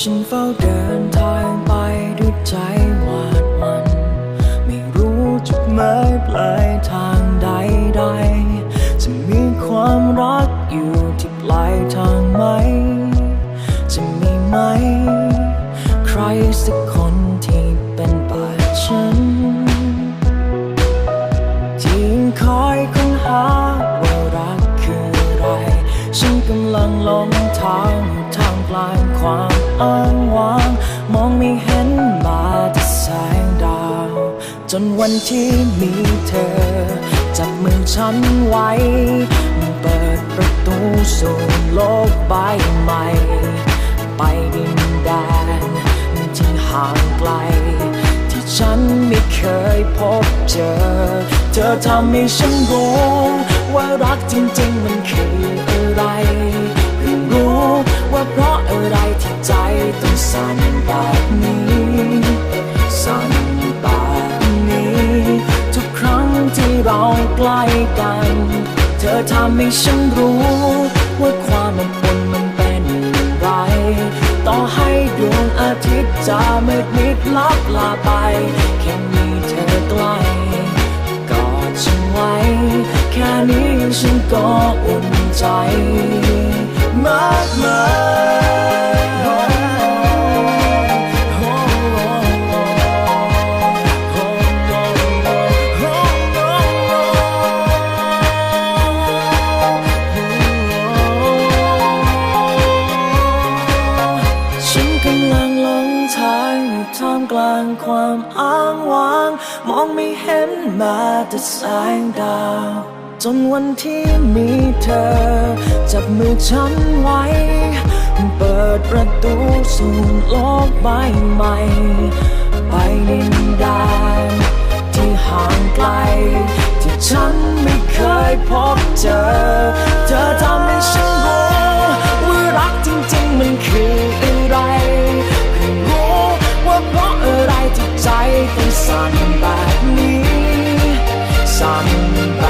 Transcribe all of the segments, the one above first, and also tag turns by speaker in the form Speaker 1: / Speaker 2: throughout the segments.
Speaker 1: ฉันเฝ้าเดินทางไปด้วยใจหวาดหวันไม่รู้จุดหมายปลายทางใดๆจะมีความรักอยู่ที่ปลายทางไหม จะมีไหม ใครสักคนที่เป็นแบบฉันที่คอยค้นหาว่ารักคืออะไร ฉันกำลังหลงทางทาม กลางความอ้างว้าง มองไม่เห็นมาแต่แสงดาว จนวันที่มีเธอ จับมือฉันไว้เปิดประตูสู่โลกใบใหม่ ไปดินแดนที่ห่างไกล ที่ฉันไม่เคยพบเจอ เธอทำให้ฉันรู้ว่ารักจริงๆมันคือ ทำให้ฉันรู้ ว่าความอบอุ่นมันเป็นอย่างไร ต่อให้ดวงอาทิตย์จะมืดมิดลับลาไป แค่มีเธอใกล้กอดฉันไว้ แค่นี้ฉันก็อุ่นใจามกลางความอ้างว้าง มองไม่เห็นมาแต่แสงดาว จนวันที่มีเธอ จับมือฉันไว้ เปิดประตูสู่โลกใบใหม่ ไปดินแดนที่ห่างไกลที่ฉัน ที่ใจต้องสั่นแบบนี้ซ่อนแบบ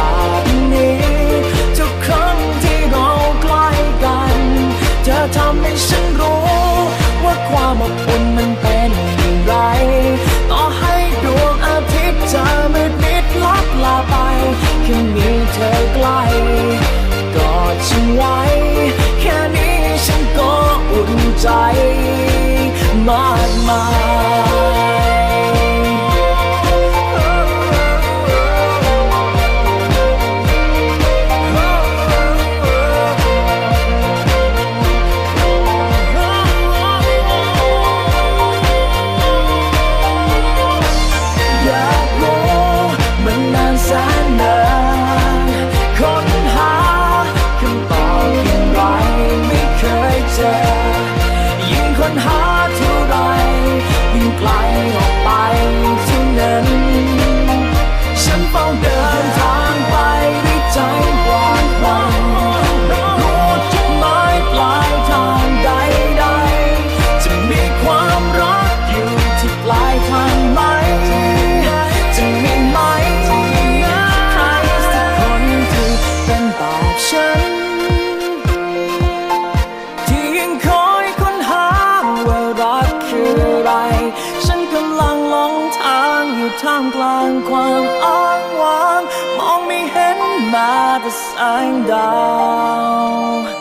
Speaker 1: ท่ามกลางความอ้างว้าง มองไม่เห็นแม้แต่แสงดาว